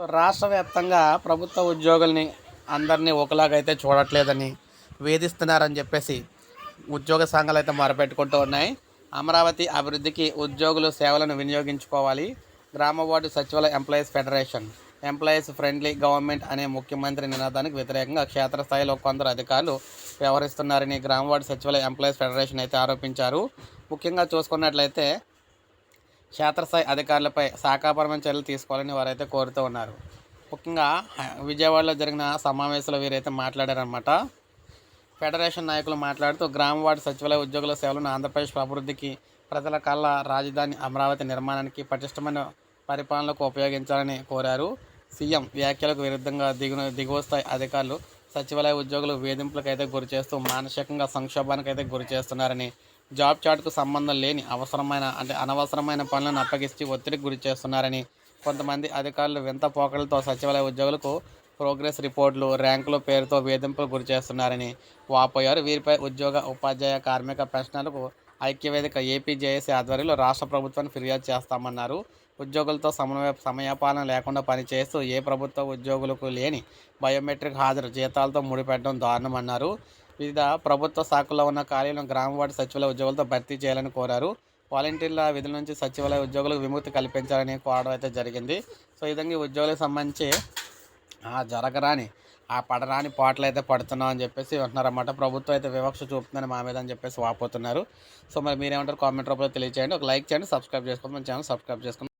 So రాష్ట్ర వ్యాప్తంగా ప్రభుత్వ ఉద్యోగుల్ని అందరినీ ఒకలాగైతే చూడట్లేదని వేధిస్తున్నారని చెప్పేసి ఉద్యోగ సంఘాలు అయితే మొరపెట్టుకుంటూ ఉన్నాయి. అమరావతి అభివృద్ధికి ఉద్యోగులు సేవలను వినియోగించుకోవాలి. గ్రామ వార్డు సచివాలయ employees federation employees friendly government అనే ముఖ్యమంత్రి నినాదానికి వ్యతిరేకంగా క్షేత్రస్థాయిలో కొందరు అధికారులు వ్యవహరిస్తున్నారని గ్రామ వార్డు సచివాలయ ఎంప్లాయీస్ ఫెడరేషన్ అయితే ఆరోపించారు. ముఖ్యంగా చూసుకున్నట్లయితే క్షేత్రస్థాయి అధికారులపై శాఖాపరమైన చర్యలు తీసుకోవాలని వారైతే కోరుతూ ఉన్నారు. ముఖ్యంగా విజయవాడలో జరిగిన సమావేశంలో వీరైతే మాట్లాడారనమాట ఫెడరేషన్ నాయకులు మాట్లాడుతూ గ్రామ వార్డు సచివాలయ ఉద్యోగుల సేవలను ఆంధ్రప్రదేశ్ అభివృద్ధికి ప్రజల కళ్ళ రాజధాని అమరావతి నిర్మాణానికి పటిష్టమైన పరిపాలనకు ఉపయోగించాలని కోరారు. సీఎం వ్యాఖ్యలకు విరుద్ధంగా దిగున దిగువ స్థాయి అధికారులు సచివాలయ ఉద్యోగులు వేధింపులకు అయితే గురి చేస్తూ మానసికంగా సంక్షోభానికి అయితే గురి చేస్తున్నారని జాబ్ చాట్కు సంబంధం లేని అవసరమైన అంటే అనవసరమైన పనులను అప్పగిస్తూ ఒత్తిడికి గురి చేస్తున్నారని కొంతమంది అధికారులు వింత పోకలతో సచివాలయ ఉద్యోగులకు ప్రోగ్రెస్ రిపోర్టులు ర్యాంకుల పేరుతో వేధింపులు గురి చేస్తున్నారని వాపోయారు. వీరిపై ఉద్యోగ ఉపాధ్యాయ కార్మిక పెన్షనర్లకు ఐక్యవేదిక ఏపీజేఏసీ ఆధ్వర్యంలో రాష్ట్ర ప్రభుత్వాన్ని ఫిర్యాదు చేస్తామన్నారు. ఉద్యోగులతో సమన్వయ సమయపాలన లేకుండా పనిచేస్తూ ఏ ప్రభుత్వ ఉద్యోగులకు లేని బయోమెట్రిక్ హాజరు జీతాలతో ముడిపెట్టడం దారుణమన్నారు. వివిధ ప్రభుత్వ శాఖల్లో ఉన్న ఖాళీలను గ్రామ వార్డు సచివాలయ ఉద్యోగులతో భర్తీ చేయాలని కోరారు. వాలంటీర్ల విధుల నుంచి సచివాలయ ఉద్యోగులకు విముక్తి కల్పించాలని కోరడం అయితే జరిగింది. సో ఈ విధంగా ఉద్యోగులకు సంబంధించి జరగరాని ఆ పడరాని పాటలు అయితే పడుతున్నాం అని చెప్పేసి అంటున్నారన్నమాట. ప్రభుత్వం అయితే వివక్ష చూపుతుందని మా మీద అని చెప్పేసి వాపోతున్నారు. సో మరి మీరేమంటారు? కామెంట్ రూపంలో తెలియజేయండి ఒక లైక్ చేయండి సబ్స్క్రైబ్ చేసుకోండి. మన ఛానల్ సబ్స్క్రైబ్ చేసుకోండి.